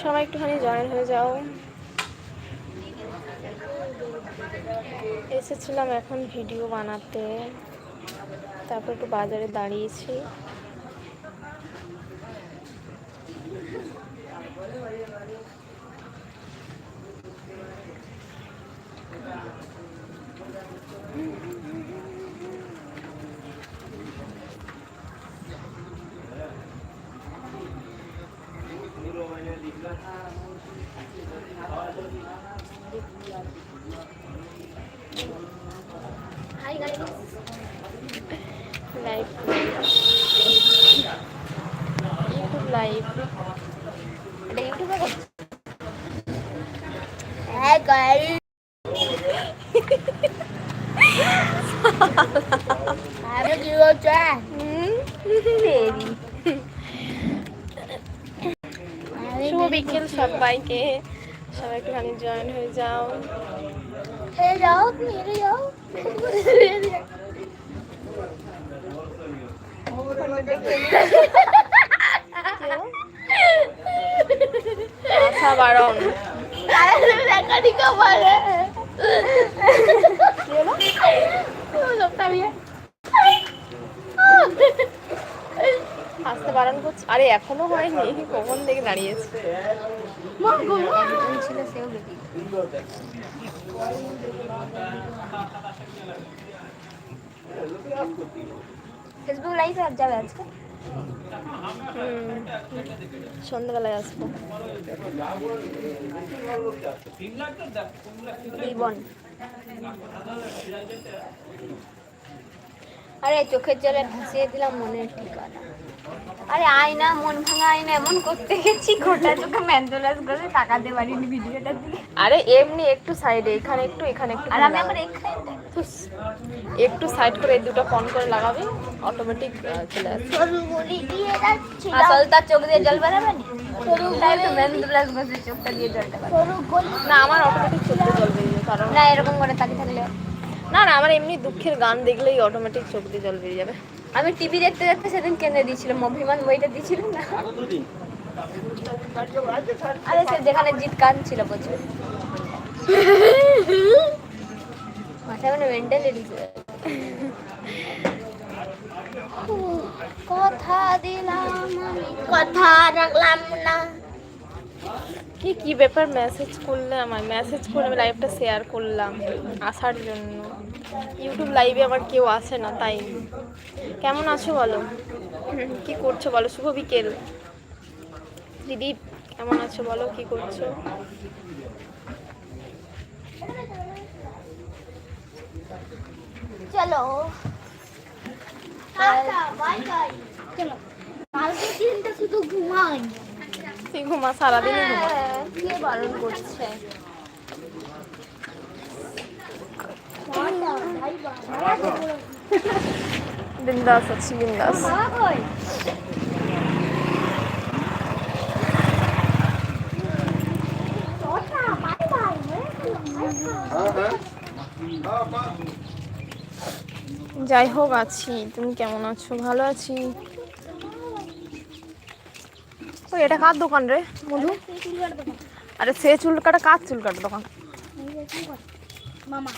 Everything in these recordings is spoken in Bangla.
সবাই একটুখানি জয়েন হয়ে যাও। এসেছিলাম এখন ভিডিও বানাতে। তারপর একটু বাজারে দাঁড়িয়েছি লাইভ ইউটিউব লাইভ এটা ইউটিউবে করছি হ্যাঁ গাইস আমি কি বলছো দেরি শুভ বিকেল সবাইকে সবাই একটুখানি জয়েন হয়ে যাও হে যাও তুমি হেরে যাও বারণ। আসতে বারণ করছে। আরে এখনও হয়নি। কখন থেকে দাঁড়িয়েছে? ছিল সেও বেটি ফেসবুক লাইভে আর যাবে আজকে? সন্ধ্যাবেলায় আসব। জীবন আরে চোখের জলে ভাসিয়ে দিলাম মনের ঠিকানা। আরে আয়না মন ভাঙা আয়না এমন করতে গেছি গোটা চোখে ম্যান্ডোলাস করে তাকাতে পারিনি ভিডিওটার দিকে আরে এমনি একটু সাইডে এখানে একটু এখানে একটু আর আমি। আবার এখানে একটু সাইড করে এই দুটো ফোন করে লাগাবে অটোমেটিক চলে আসবে। সরু গলি দিয়ে যাচ্ছি আসল তার চোখ দিয়ে জল বেরাবে না? সরু ম্যান্ডোলাস বসে চোখটা দিয়ে জলটা বেরাবে সরু গলি। না আমার অটোমেটিক চোখ দিয়ে জল বেরিয়ে কারণ না এরকম করে তাকিয়ে থাকলে না না আমার এমনি দুঃখের গান দেখলেই অটোমেটিক চোখ দিয়ে জল বেরিয়ে যাবে। আমি টিভি দেখতে দেখতে সেদিন কেনে দিয়েছিলাম অভিমান বইটা দিয়েছিল না? আরে সে যেখানে জিত কান ছিল প্রচুর। মাথায় মানে মেন্টালিটি কথা দিলাম কথা রাখলাম না। কি কি ব্যাপার মেসেজ করলে আমার মেসেজ করে আমি লাইভটা শেয়ার করলাম আসার জন্য। ইউটিউব লাইভে আমার কেউ আসে না তাই। কেমন আছো বলো? কি করছ বলো? শুভ বিকেল। দিদি কেমন আছো বলো? কি করছ? চলো। চলো। কালকে দিনটা শুধু ঘুমাই তুই ঘুমা সারাদিনই ঘুমা কে বারণ করছে। বিন্দাস আছি বিন্দাস। যাই হোক আছি। তুমি কেমন আছো? ভালো আছি? ওই এটা কার দোকান রে? মধু? আরে সে চুল কাটা কার চুল কাটা দোকান? মামা।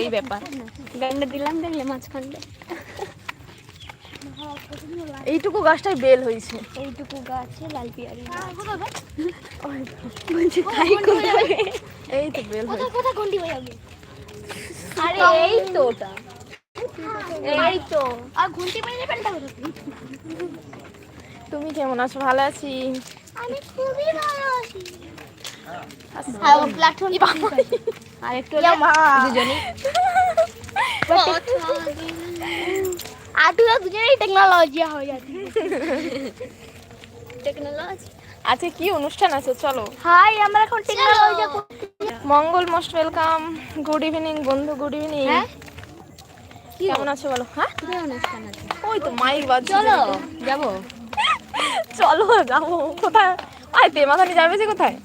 এই ব্যাপার। দিলাম দেখলে মাঝখানটা। এইটুকু গাছটাই বেল হয়েছে। এইটুকু গাছে লাল পিয়ারি। বলছি তাই কোথায় এই তো বেল হয়েছে। কোথায় ঘন্টি বাজাবে আরে এই তো ওটা। এই তো। আর কোথায় তুমি কেমন আছো? ভালো আছি? আমি খুবই ভালো আছি। আর একটু দুজনে তুই দুজনেই টেকনোলজি হয়ে যাচ্ছে। টেকনোলজি আজকে কি অনুষ্ঠান আছে? চলো। হাই আমরা এখন technology Mangal most welcome. Good evening বন্ধু গুড ইভিনিং। হ্যাঁ? কেমন আছো বলো? হ্যাঁ? কি অনুষ্ঠান আছে? ওই তো মাইক বাজছে। চলো। যাব। চলো যাব। কোথায়? আয় পেমাখানি যাবে যে কোথায়?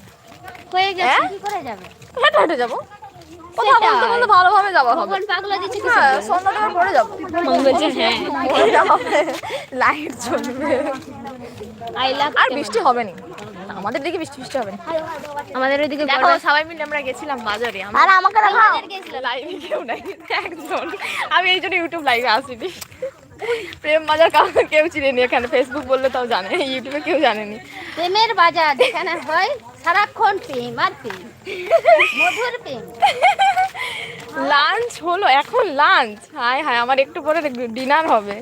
হয়ে গেছে হ্যাঁ? কি করে যাবে? হেঁটে হেঁটে যাব? কথা বলতে বলতে ভালোভাবে যাওয়া হবে। পাগলা দিচ্ছে হ্যাঁ সন্ধ্যা দেওয়ার পরে যাব। বলছে হ্যাঁ। হবে। লাইট জ্বলবে। আর বৃষ্টি হবে না। আমাদের দিকে বৃষ্টি বৃষ্টি হবে না। আমাদের ওইদিকে দেখো সবাই মিলে আমরা গেছিলাম বাজারে। আর আমাকে লাইভে কেউ নাই একজন। আমি এই জন্য ইউটিউব লাইভে আসিনি। প্রেম বাজার কাউকে কেউ চিনেনি এখানে। ফেসবুক বললে তাও জানে। ইউটিউবে কেউ জানেনি। প্রেমের বাজার যেখানে হয় সারাক্ষণ প্রেম আর প্রেম। মধুর প্রেম। লাঞ্চ হলো এখন লাঞ্চ। হায় হায় আমার একটু পরে ডিনার হবে।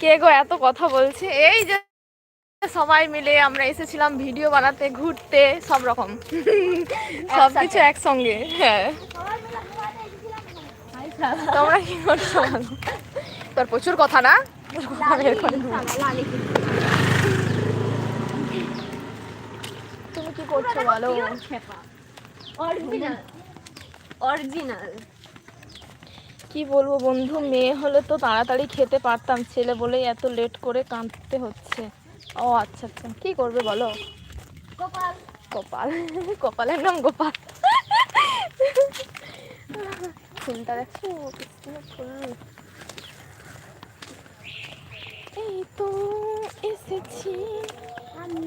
কে গো এত কথা বলছে? এই যে সবাই মিলে আমরা এসেছিলাম ভিডিও বানাতে ঘুরতে সব রকম। সব কিছু একসঙ্গে হ্যাঁ। তোমরা কি করছ? তোর প্রচুর কথা না তোর কথা বের করে দিবো। তুমি কি করছ বলো। অরিজিনাল অরিজিনাল কি বলব বন্ধু মেয়ে হলে তো তাড়াতাড়ি খেতে পারতাম ছেলে বলে এত লেট করে কাঁদতে হচ্ছে। ও আচ্ছা আচ্ছা। কি করবে বলো? কপাল কপাল কপালের নাম গোপাল। ফুলটা দেখছ ফুল। এই তো এসেছি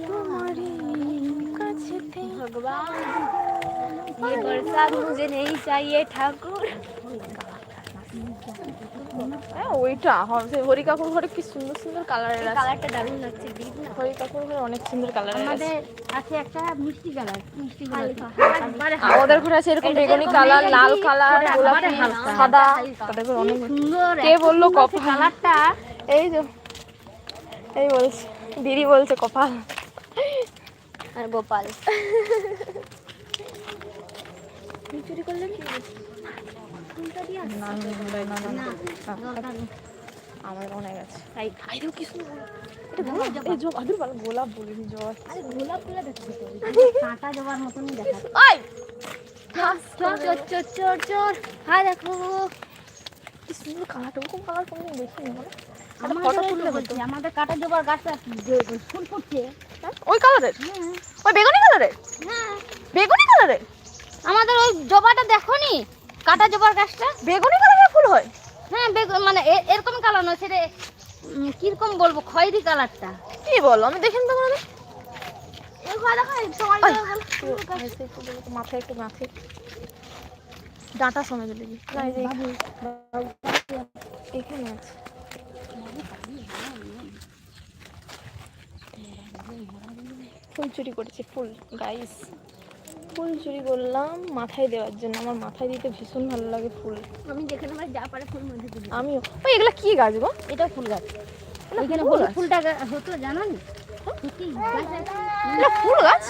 তোমারই কাছেতে भगवान ये बरसात मुझे नहीं चाहिए ठाकुर হ্যাঁ ওইটা হ- সেই হরি কাকুর ঘরে কি সুন্দর সুন্দর কালারের আছে কালারটা দারুণ লাগছে দিক না হরি কাকুর ঘরে অনেক সুন্দর কালারের আছে আমাদের আছে একটা মিষ্টি কালার মিষ্টি কালার আমাদের ঘরে আছে এরকম বেগুনি কালার লাল কালার গোলাপি সাদা তাদের ঘরে অনেক সুন্দর কে বললো কপাল কালারটা এই যে এই বলছে দিদি বলছে কপাল আর গোপাল চুরি আমার মনে গেছে তাই দেখো গোলাপ এই জবা আদুর গোলাপ বলিনি জবা আরে গোলাপ ফুলে দেখতে কাঁটা জবার মতনই দেখা আই চোর চোর চোর চোর চোর হ্যাঁ দেখো কি সুন্দর কালার ওরকম কালার কোনো দেখিনি বলো আমাদের কাঁটা জবার গাছটা যে ফুল ফুটছে হ্যাঁ? ওই কালারের? ওই বেগুনি কালারের? বেগুনি কালারের? আমাদের ওই জবাটা দেখোনি? কাঁটা জবার গাছটা? বেগুনি কালারের ফুল হয়? হ্যাঁ বেগ- মানে এরকম কালার নয় সেটা কীরকম বলব খয়েরি কালারটা। কি বলো আমি দেখিনি তো মানে দেখো মাথায় একটু মাথায় ডাঁটা সময় দিলে না এখানে আছে ফুল চুরি করেছে ফুল গাইস ফুল চুরি করলাম মাথায় দেওয়ার জন্য। আমার মাথায় দিতে ভীষণ ভালো লাগে ফুল। আমি যেখানে আমার যা পারে ফুল মধ্যে দিই আমিও। ওই এগুলা কি গাছ গো? এটা ফুল গাছ। এটা এখানে ফুল হলুদ ফুলটা হতো জানো নি? এটা ফুল গাছ?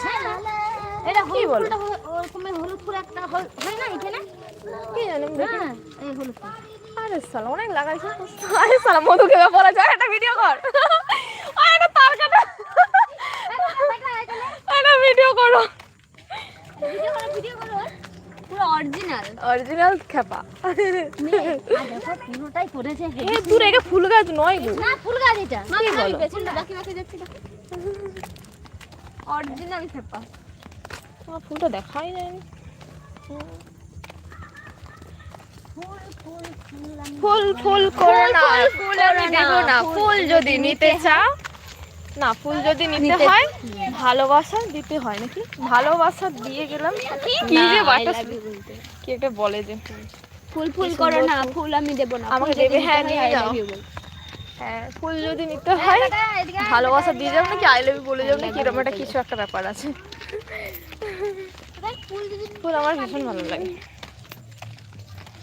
এটা কি হলুদ বলো? ফুলটা ওরকমের হলুদ ফুল একটা হয় না এখানে? কি জানি আমি দেখিনি। হ্যাঁ এই হলুদ ফুল। আরে সালা অনেক লাগাইছে। আরে সালা মধুকে বলা যায় একটা ভিডিও কর আরে একটা তার কাটা একটা ভিডিও করো। ভিডিও করো ভিডিও করো। পুরো অরিজিনাল অরিজিনাল খেপা। পুরোটাই করেছে এ দূর এটা ফুল গাছ নয় গো না ফুল গাছ এটা। কি বলো? বাকি বাকি যাচ্ছি অরিজিনাল খেপা। আমার ফুলটা দেখাই যায়নি। ফুল ফুল করো না ফুল আমি দেব না। ফুল যদি নিতে চাও না ফুল যদি নিতে হয় ভালোবাসা দিতে হয় নাকি? ভালোবাসা দিয়ে গেলাম। কি? যে বাটা কি একটা বলে যে ফুল। ফুল করো না ফুল। আমি দেব না। আমাকে দেবে, হ্যাঁ, নিয়ে যাও। হ্যাঁ ফুল যদি নিতে হয় ভালোবাসা দিয়ে যাও নাকি? আই লাভ ইউ বলে যাও নাকি? এরকম একটা কিছু একটা ব্যাপার আছে। ফুল আমার ভীষণ ভালো লাগে।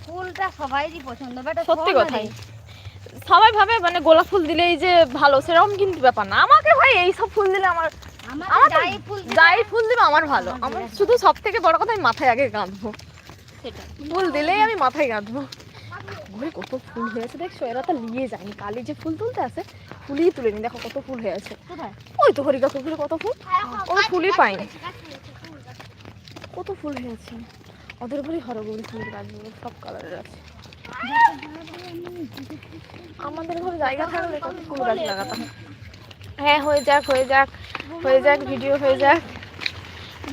ফুলটা সবাইরই পছন্দ সত্যি কথাই। সবাই ভাবে মানে গোলাপ ফুল দিলেই যে ভালো সেরকম কিন্তু ব্যাপার না। আমাকে ভাই এই সব ফুল দিলে আমার আমার যাই ফুল ফুল দিবে আমার ভালো। আমার শুধু সব থেকে বড় কথা আমি মাথায় আগে গাঁথবো সেটা ফুল দিলেই আমি মাথায় গাঁথবো ঘরে কত ফুল হয়েছে দেখছ? এরা তো নিয়ে যায়নি। কালি যে ফুল তুলতে আসে ফুলই তুলেনি। দেখো কত ফুল হয়ে আছে। ওই তো হরিকা কুকুরে কত ফুল। ও ফুলই পাইনি। কত ফুল হয়ে আছে। ওদের ঘরে হরগৌরী ফুলের গাছগুলো সব কালারের আছে। আমাদের ঘরে জায়গা থাকলে কত ফুল গাছ লাগাতাম। হ্যাঁ হয়ে যাক হয়ে যাক হয়ে যাক ভিডিও হয়ে যাক।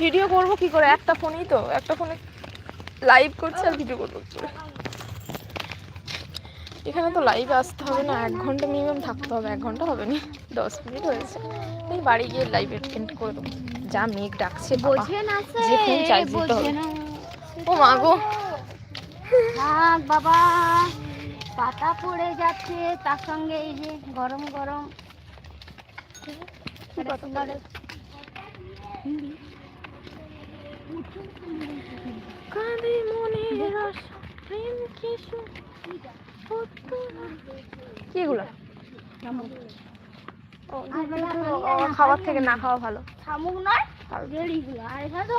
ভিডিও করব কি করে? একটা ফোনেই তো একটা ফোনে লাইভ করছে আর ভিডিও করব কি করে? এখানে তো লাইভে আসতে হবে না এক ঘণ্টা মিনিমাম থাকতে হবে এক ঘণ্টা হবে না দশ মিনিট হয়েছে। এই বাড়ি গিয়ে লাইভ এটেন্ড করে দেবো যা মেঘ ডাকছে বোঝে না যে ফোন চার্জ দিতে হবে। ও মা গো থাক বাবা পাতা পড়ে যাচ্ছে তার সঙ্গে এই যে গরম গরম। একটা সুন্দর- কাঁদে প্রেম কিশু, কি এগুলো? ও, আর বেলা ও, খালি ও, আর খাবার থেকে না খাওয়া ভালো। শামুক নয় আর এখানে তো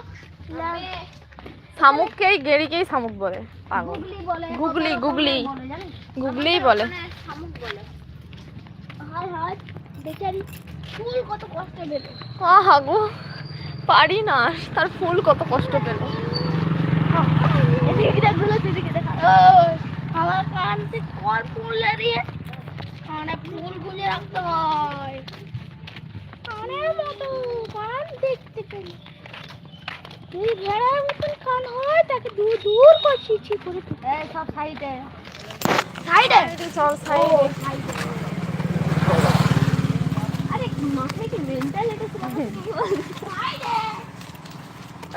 শামুককেই গেরিকেই শামুক বলে পাগল। গুগলি গুগলি? গুগলিই বলে ওখানে শামুক বলে? হায় হায় বেচারি ফুল কত কষ্ট পেল। আহা গো পারি না তার ফুল কত কষ্ট পেল। আমার কান থেকে ফুল কানে ফুল গুঁজে রাখতে হয়। কানের মতো কান দেখতে পেলি। তুই ভেড়ার মতন কান হয় তাকে দূর দূর করে ছিছি করে এই সব সাইডে। সাইডে? চল সাইডে। আরে মাথায় কি মেন্টাল এটা সাইডে।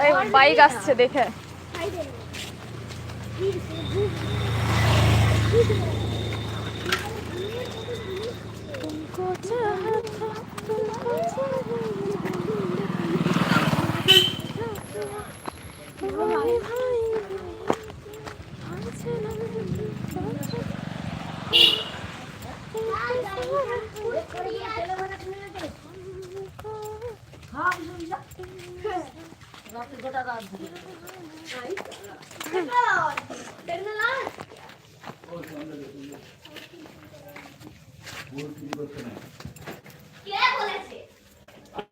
এই বাইক আসছে দেখে। সাইডে।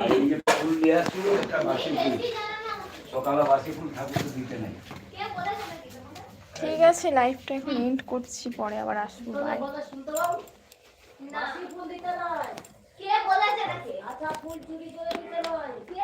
আর এই যে ফুল নিয়ে আসছিল এটা বাসি ফুল। সকালে বাসি ফুল ঠাকুরকে দিতে নেই। ঠিক আছে লাইফটা এখন এন্ড করছি পরে আবার আসব বাই কে বলেছে নাকি? আচ্ছা ফুল চুরি করে দিতে নয়। কে বলেছে ফুল